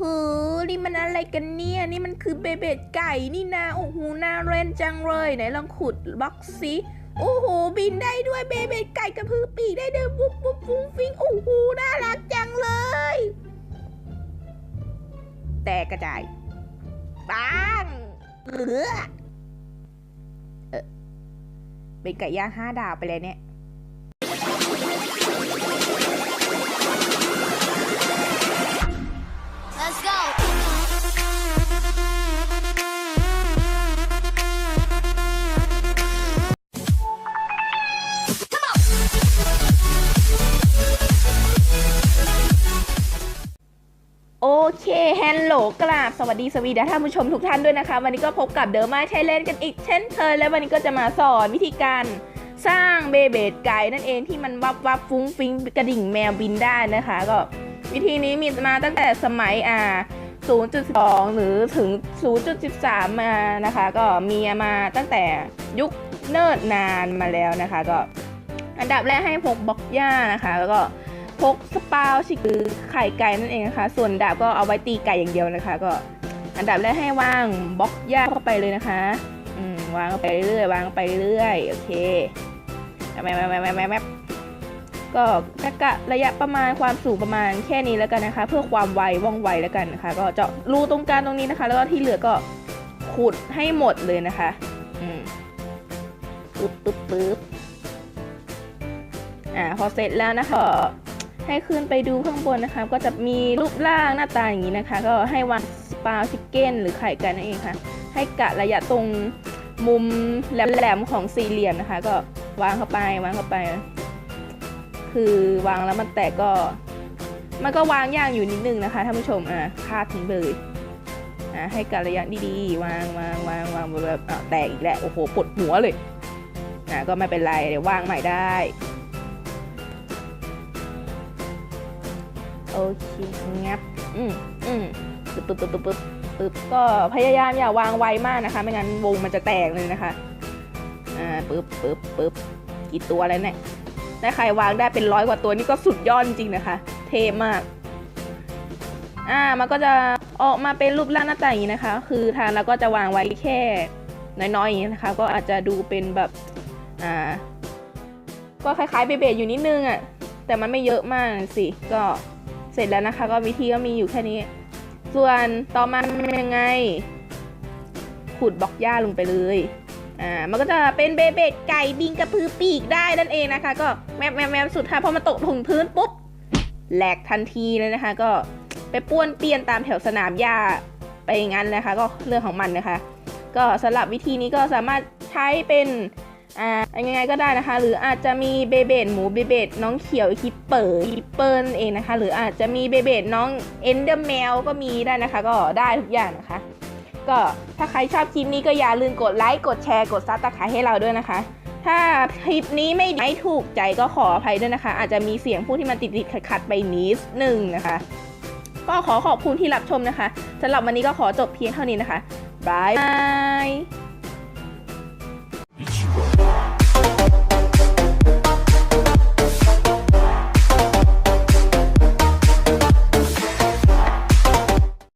หูนี่มันอะไรกันเนี่ย นี่มันคือเบเบดไก่นี่นาโอ้โหน่าเล่นจังเลย ไหนลองขุดบล็อกสิโอ้โห บินได้ด้วยเบเบดไก่กระพือปีกได้เดินวุบวุบฟุ้งฟิงโอ้โหน่ารักจังเลย แตกกระจายปังเออเออเป็นไก่ย่างห้าดาวไปเลยเนี่ย โหลกราบสวัสดีสวีดัสท่านผู้ชมทุกท่านด้วยนะคะ วันนี้ก็พบกับเดอ m มาไทยแลนกันอีกเช่นเคยและวันนี้ก็จะมาสอนวิธีการสร้างเบเบดไก่นั่นเองที่มันวับวับฟุ้งฟิ้งกระดิ่งแมวบินได้นะคะ ก็วิธีนี้มีมาตั้งแต่สมัยอ่า0.2 หรือถึง 0.13 มานะคะ ก็มีมาตั้งแต่ยุคเนิ่นนานมาแล้วนะคะ ก็อันดับแรกให้พกบล็อกหญ้านะคะ แล้วก็ พกสปาวชิคือไข่ไก่นั่นเองนะคะ ส่วนดาบก็เอาไว้ตีไก่อย่างเดียวนะคะ ก็อันดับแรกให้วางบล็อกหญ้าเข้าไปเลยนะคะอืมวางไปเรื่อยวางไปเรื่อยโอเคแมปแมปแมปแมปแมก็กะกะระยะประมาณความสูงประมาณแค่นี้แล้วกันนะคะ เพื่อความไวว่องไวแล้วกันนะคะ ก็เจาะรูตรงกลางตรงนี้นะคะ แล้วก็ที่เหลือก็ขุดให้หมดเลยนะคะอืมปึ๊บปึ๊บปึ๊บอ่าพอเสร็จแล้วนะคะ ให้ขึ้นไปดูข้างบนนะคะ ก็จะมีรูปร่างหน้าตาอย่างนี้นะคะ ก็ให้วางสปาชิคเก้นหรือไข่ไกันนั่นเองค่ะ ให้กะระยะตรงมุมแหลมๆของสี่เหลี่ยมนะคะ ก็วางเข้าไปวางเข้าไป คือวางแล้วมันแตกก็ มันก็วางยากอยู่นิดนึงนะคะท่านผู้ชมอะคาดทิ้งเลยอะให้กะระยะดีๆวางวางวางวางแบบแตกอีกแล้วโอ้โหปวดหัวเลยอะก็ไม่เป็นไรเดี๋ยววางใหม่ได้ โอเคงับอืมอืมปึ๊บปึ๊บปึ๊บปึ๊บปึ๊บปึ๊บก็พยายามอย่าวางไวมากนะคะ ไม่งั้นวงมันจะแตกเลยนะคะอ่าปึ๊บปึ๊บปึ๊บกี่ตัวแล้วเนี่ยถ้าใครวางได้เป็นร้อยกว่าตัวนี่ก็สุดยอดจริงนะคะ เทมากอ่ามันก็จะออกมาเป็นรูปร่างหน้าตาอย่างนี้นะคะ คือทางเราก็จะวางไว้แค่น้อยๆอย่างนี้นะคะ ก็อาจจะดูเป็นแบบอ่าก็คล้ายๆเบเบอยู่นิดนึงอะ่ะแต่มันไม่เยอะมากสิก็ เสร็จแล้วนะคะก็วิธีก็มีอยู่แค่นี้ ส่วนต่อมาเป็นยังไง ขุดบล็อกหญ้าลงไปเลยอ่ามันก็จะเป็นเบเบดไก่บิงกระพือปีกได้นั่นเองนะคะ ก็แมบแมบแมบสุดท้ายพอมันตกถึงพื้นปุ๊บแหลกทันทีเลยนะคะ ก็ไปป้วนเปี้ยนตามแถวสนามหญ้าไปงั้นนะคะ ก็เรื่องของมันนะคะ ก็สำหรับวิธีนี้ก็สามารถใช้เป็น อ่ายังไงก็ได้นะคะ หรืออาจจะมีเบเบดหมูเบเบดน้องเขียวคิปเปอร์คิปเปิลเองนะคะ หรืออาจจะมีเบเบดน้องเอนเดอร์แมวก็มีได้นะคะ ก็ได้ทุกอย่างนะคะ ก็ถ้าใครชอบคลิปนี้ก็อย่าลืมกดไลค์กดแชร์กดซับสไครต์ให้เราด้วยนะคะถ้าคลิปนี้ไม่ไม่ถูกใจก็ขออภัยด้วยนะคะ อาจจะมีเสียงพูดที่มันติดติดขัดขัดๆไปนิดหนึ่งนะคะ ก็ขอขอบคุณที่รับชมนะคะสำหรับวันนี้ก็ขอจบเพียงเท่านี้นะคะบายบาย